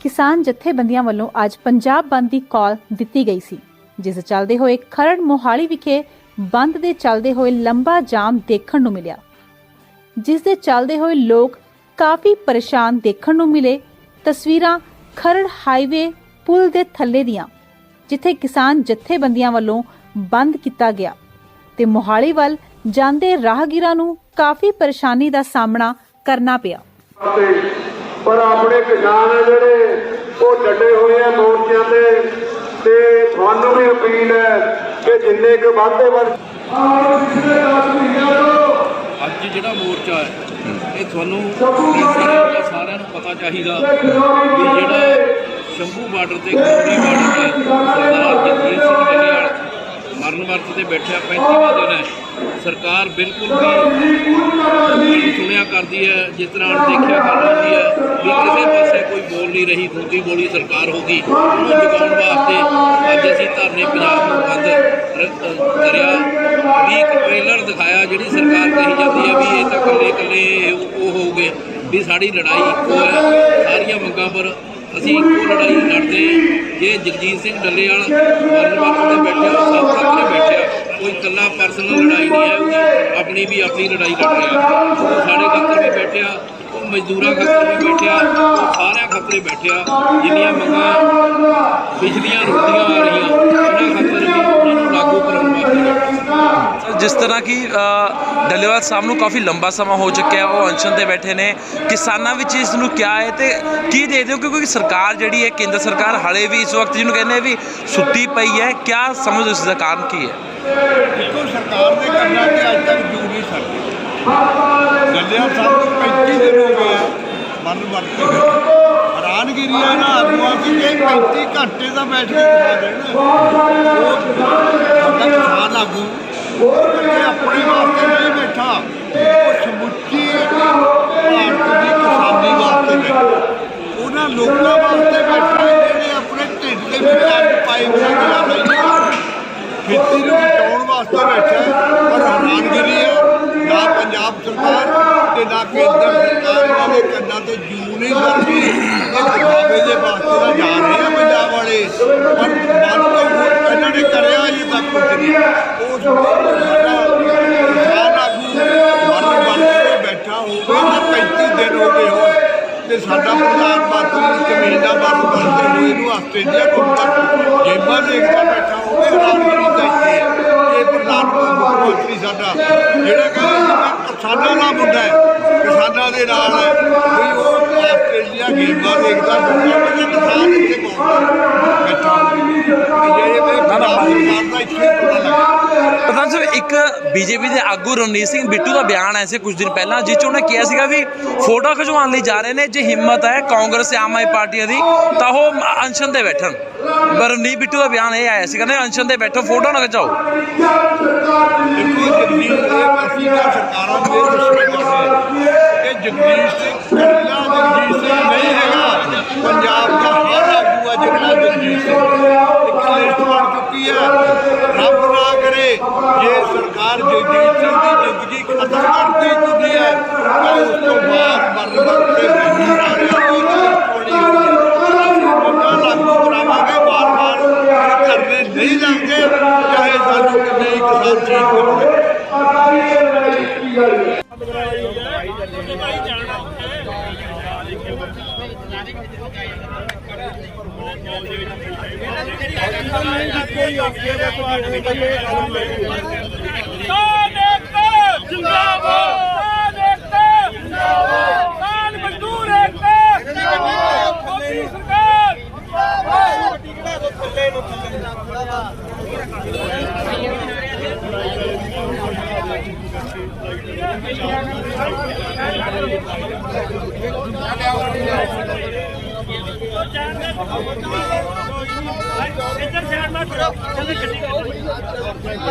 ਕਿਸਾਨ ਜਥੇਬੰਦੀਆਂ ਵੱਲੋਂ ਅੱਜ ਪੰਜਾਬ ਬੰਦ ਦੀ ਕਾਲ ਦਿੱਤੀ ਗਈ ਸੀ, ਜਿਸ ਚੱਲਦੇ ਹੋਏ ਖਰੜ ਮੋਹਾਲੀ ਵਿਖੇ ਬੰਦ ਦੇ ਚੱਲਦੇ ਹੋਏ ਲੰਬਾ ਜਾਮ ਦੇਖਣ ਨੂੰ ਮਿਲਿਆ। ਜਿਸ ਦੇ ਚੱਲਦੇ ਹੋਏ ਲੋਕ ਕਾਫੀ ਪਰੇਸ਼ਾਨ ਦੇਖਣ ਨੂੰ ਮਿਲੇ। ਤਸਵੀਰਾਂ ਖਰੜ ਹਾਈਵੇ ਪੁਲ ਦੇ ਥੱਲੇ ਦੀਆਂ, ਜਿੱਥੇ ਕਿਸਾਨ ਜਥੇਬੰਦੀਆਂ ਵੱਲੋਂ ਬੰਦ ਕੀਤਾ ਗਿਆ ਤੇ ਮੋਹਾਲੀ ਵੱਲ ਜਾਂਦੇ ਰਾਹਗੀਰਾਂ ਨੂੰ ਕਾਫੀ ਪਰੇਸ਼ਾਨੀ ਦਾ ਸਾਹਮਣਾ ਕਰਨਾ ਪਿਆ। ਪਰ ਆਪਣੇ ਕਿਸਾਨ ਆ ਜਿਹੜੇ ਉਹ ਡਟੇ ਹੋਏ ਆ ਮੋਰਚਿਆਂ ਤੇ ਤੇ ਤੁਹਾਨੂੰ ਵੀ ਅਪੀਲ ਹੈ ਕਿ ਜਿੰਨੇ ਕੁ ਵੱਧ ਤੋਂ ਵੱਧ ਆਹ ਪਿਛਲੇ 10 ਮਹੀਨਿਆਂ ਤੋਂ ਅੱਜ ਜਿਹੜਾ ਮੋਰਚਾ ਹੈ ਇਹ ਤੁਹਾਨੂੰ ਸਾਰਿਆਂ ਨੂੰ ਪਤਾ ਚਾਹੀਦਾ ਵੀ ਜਿਹੜਾ ਸ਼ੰਭੂ ਬਾਰਡਰ ਤੇ ਖੰਡੀ ਬਾਰਡਰ ਤੇ ਸਰਦਾਰ ਜਗਜੀਤ ਸਿੰਘ ਡੱਲੇਵਾਲ ਵਰਤ ਤੇ ਬੈਠਿਆ 35ਵਾਂ ਦਿਨ ਹੈ ਸਰਕਾਰ ਬਿਲਕੁਲ ਵੀ ਸੁਣਿਆ ਕਰਦੀ ਹੈ, ਜਿਸ ਤਰ੍ਹਾਂ ਦੇਖਿਆ ਕਰਦੀ ਹੈ ਵੀ ਕਿਸੇ ਪਾਸੇ ਕੋਈ ਬੋਲ ਨਹੀਂ ਰਹੀ ਖੁੰਦੀ ਬੋਲੀ ਸਰਕਾਰ ਹੋ ਗਈ। ਉਹਨੂੰ ਜਗਾਉਣ ਵਾਸਤੇ ਅੱਜ ਅਸੀਂ ਧਰਨੇ ਪੰਜਾਬ ਨੂੰ ਬੰਦ ਕਰਿਆ। ਵੀ ਇੱਕ ਟ੍ਰੇਲਰ ਦਿਖਾਇਆ ਜਿਹੜੀ ਸਰਕਾਰ ਕਹੀ ਜਾਂਦੀ ਹੈ ਵੀ ਇਹ ਤਾਂ ਇਕੱਲੇ ਇਕੱਲੇ ਉਹ ਹੋ ਗਏ, ਵੀ ਸਾਡੀ ਲੜਾਈ ਇੱਕੋ ਹੈ। ਸਾਰੀਆਂ ਮੰਗਾਂ ਪਰ ਅਸੀਂ ਇੱਕੋ ਲੜਾਈ ਲੜਦੇ ਜੇ ਜਗਜੀਤ ਸਿੰਘ ਡੱਲੇਵਾਲ ਮਰਨ ਵਕਤ ਤੇ ਬੈਠਿਆ ਉਹ ਸਭ ਖਾਤਰ ਬੈਠਿਆ ਕੋਈ ਇਕੱਲਾ ਪਰਸਨਲ ਲੜਾਈ ਨਹੀਂ ਹੈ। ਉਹਦੀ ਆਪਣੀ ਵੀ ਆਪਣੀ ਲੜਾਈ ਲੜ ਰਿਹਾ। ਉਹ ਸਾਡੇ ਖਾਤਰ ਵੀ ਬੈਠਿਆ ਉਹ ਮਜ਼ਦੂਰਾਂ ਖਾਤਰ ਵੀ ਬੈਠਿਆ ਉਹ ਸਾਰਿਆਂ ਖਾਤਰ ਬੈਠਿਆ ਜਿੰਨੀਆਂ ਮੰਗਾਂ ਪਿਛਲੀਆਂ ਰੋਟੀਆਂ ਆ ਰਹੀਆਂ ਉਹਨਾਂ ਖਾਤਰ ਵੀ ਉਹਨਾਂ ਨੂੰ ਲਾਗੂ ਕਰਨ ਵਾਸਤੇ ਸਰ, ਜਿਸ ਤਰ੍ਹਾਂ ਕਿ ਡੱਲੇਵਾਲ ਸਾਹਿਬ ਨੂੰ ਕਾਫੀ ਲੰਬਾ ਸਮਾਂ ਹੋ ਚੁੱਕਿਆ ਉਹ ਅਨਸ਼ਨ ਤੇ ਬੈਠੇ ਨੇ। ਕਿਸਾਨਾਂ ਵਿੱਚ ਇਸ ਨੂੰ ਕਿਆ ਹੈ ਤੇ ਕੀ ਦੇਖਦੇ ਹੋ? ਕਿਉਂਕਿ ਸਰਕਾਰ ਜਿਹੜੀ ਹੈ, ਕੇਂਦਰ ਸਰਕਾਰ ਹਲੇ ਵੀ ਇਸ ਵਕਤ ਜਿਹਨੂੰ ਕਹਿੰਦੇ ਵੀ ਸੁੱਤੀ ਪਈ ਹੈ। ਕਿਆ ਸਮਝ ਇਸ ਦਾ ਕਾਰਨ ਕੀ ਹੈ? ਦੇਖੋ, ਸਰਕਾਰ ਦੇ ਕੰਨਾਂ ਤੇ ਅੱਜ ਤੱਕ ਜੂ ਨਹੀਂ ਸਕਦੀ ਗੱਲਿਆ ਸਾਹਿਬ ਨੂੰ 35 ਦਿਨ ਹੋ ਗਏ ਆ ਮਰਨ ਵਰਤੇ ਹੋਏ ਹੈਰਾਨਗਿਰੀ ਹੈ ਨਾ ਆਗੂਆਂ ਦੀ ਕਿ 35 ਘੰਟੇ ਦਾ ਬੈਠ ਕੇ ਖਾ ਦੇਣ ਉਹ, ਸਾਡਾ ਕਿਸਾਨ ਆਗੂ ਕਿ ਆਪਣੇ ਵਾਸਤੇ ਨਹੀਂ ਬੈਠਾ। ਉਹ ਸਮੁੱਚੀ ਭਾਰਤ ਦੀ ਕਿਸਾਨੀ ਵਾਸਤੇ ਬੈਠਾ। ਉਹਨਾਂ ਲੋਕਾਂ ਵਾਸਤੇ ਬੈਠਾ, ਜਿਹੜੇ ਆਪਣੇ ਢਿੱਡ ਦੇ ਵਿੱਚ ਅੰਨ ਪਾਏ ਬਿਨਾਂ ਗੁਜ਼ਾਰਾ ਹੀ ਖੇਤੀ ਨੂੰ ਬਚਾਉਣ ਵਾਸਤੇ ਬੈਠਾ ਪਰ ਹੈਰਾਨਗਿਰੀ ਹੈ। ਨਾ ਪੰਜਾਬ ਸਰਕਾਰ ਤੇ ਨਾ ਕੇਂਦਰ ਸਰਕਾਰ ਇਹਨਾਂ ਦੇ ਕੰਨਾਂ ਤੋਂ ਜੂ ਨਹੀਂ ਲੱਗਦੀ ਇਹ ਦਿਖਾਵੇ ਦੇ ਵਾਸਤੇ ਤਾਂ ਜਾ ਰਹੇ ਆ ਪੰਜਾਬ ਵਾਲੇ। ਪਰ ਸਾਡਾ ਪ੍ਰਧਾਨ ਮੰਤਰੀ ਜ਼ਮੀਨਾਂ ਬਾਰੇ ਬਣਦੇ ਹੋਏ ਨੂੰ ਆਸਟ੍ਰੇਲੀਆ ਘੁੰਮ ਤੱਕ ਜੇਬਾਂ ਦੇਖਦਾ ਬੈਠਾ ਹੋਵੇ ਹੈਰਾਨਗਰੀ ਚਾਹੀਦੀ ਹੈ ਇਹ ਪ੍ਰਧਾਨ ਮੰਤਰੀ ਸਾਡਾ, ਜਿਹੜਾ ਕਹਿੰਦਾ ਕਿਸਾਨਾਂ ਦਾ ਮੁੱਦਾ ਹੈ, ਕਿਸਾਨਾਂ ਦੇ ਨਾਲ ਹੈ। ਵੀ ਉਹ ਆਸਟ੍ਰੇਲੀਆ ਗੇਮਾਂ ਦੇਖਦਾ ਬੈਠਾ ਹੋਵੇ ਕਿਸਾਨ ਇੱਥੇ ਪਹੁੰਚਦਾ ਬੈਠਾ ਪਤਾ ਲੱਗਾ ਪ੍ਰਧਾਨ ਸਾਹਿਬ ਇੱਕ ਬੀਜੇਪੀ ਦੇ ਆਗੂ ਰਣਜੀਤ ਸਿੰਘ ਬਿੱਟੂ ਦਾ ਬਿਆਨ ਆਇਆ ਸੀ ਕੁਝ ਦਿਨ ਪਹਿਲਾਂ ਜਿਸ 'ਚ ਉਹਨੇ ਕਿਹਾ ਸੀਗਾ ਵੀ ਫੋਟੋ ਖਿਚਵਾਉਣ ਲਈ ਜਾ ਰਹੇ ਨੇ ਜੇ ਹਿੰਮਤ ਹੈ ਕਾਂਗਰਸ ਤੇ ਆਮ ਆਦਮੀ ਪਾਰਟੀਆਂ ਦੀ ਤਾਂ ਉਹ ਅਨਸ਼ਨ ਤੇ ਬੈਠਣ। ਪਰ ਰਣਜੀਤ ਬਿੱਟੂ ਦਾ ਬਿਆਨ ਇਹ ਆਇਆ ਸੀ ਕਹਿੰਦੇ ਅਨਸ਼ਨ ਤੇ ਬੈਠੋ ਫੋਟੋ ਨਾ ਖਿਚਾਓ। ਦੇਖੋ ਸਰਕਾਰਾਂ ਨੂੰ ਇਹ ਦੱਸਣਾ ਚਾਹੁੰਦੇ ਹਾਂ ਕਿ ਜਗਦੀਸ਼ ਸਿੰਘ ਇਕੱਲਾ ਜਗਦੀਸ਼ ਸਿੰਘ ਨਹੀਂ ਹੈਗਾ ਪੰਜਾਬ ਦਾ ਹਰ ਆਗੂ ਆ ਜਿਹੜਾ ਜਗਦੀਸ਼ ਸਿੰਘ ਇੱਕ ਲਿਸਟ ਬਣ ਚੁੱਕੀ ਹੈ ਰੱਬ ਨਾ ਕਰੇ ਜੇ ਸਰਕਾਰ ਜਗਦੀਸ਼ ਸਿੰਘ ਦੀ ਜ਼ਿੰਦਗੀ ਖਤਮ ਕਰਦੀ ਚੁੱਕੀ ਹੈ ਤਾਂ ਉਸ ਤੋਂ ਬਾਅਦ ਮਰਨ ਵਕਤੇ ਨਹੀਂ ਆ ਰਿਹਾ ਕੋਈ ਲਿਸਟ ਬਣੀ ਹੋਈ ਹੈ ਅਸੀਂ ਬੰਦਾ ਲਾਗੂ ਕਰਾਵਾਂਗੇ ਬਾਰ-ਬਾਰ ਕਰਨੇ ਨਹੀਂ ਲੱਗਦੇ ਚਾਹੇ ਸਾਨੂੰ ਕਿੰਨੇ ਹੀ ਕਿਸਾਨ ਚੀਜ਼ ਕਰੋਗੇ ਜਿੰਦਾਬਾਦ ਇੱਧਰ ਸਾਈਡ ਮਾ ਖੜੋ ਚੱਲ ਗੱਡੀ ਕਰ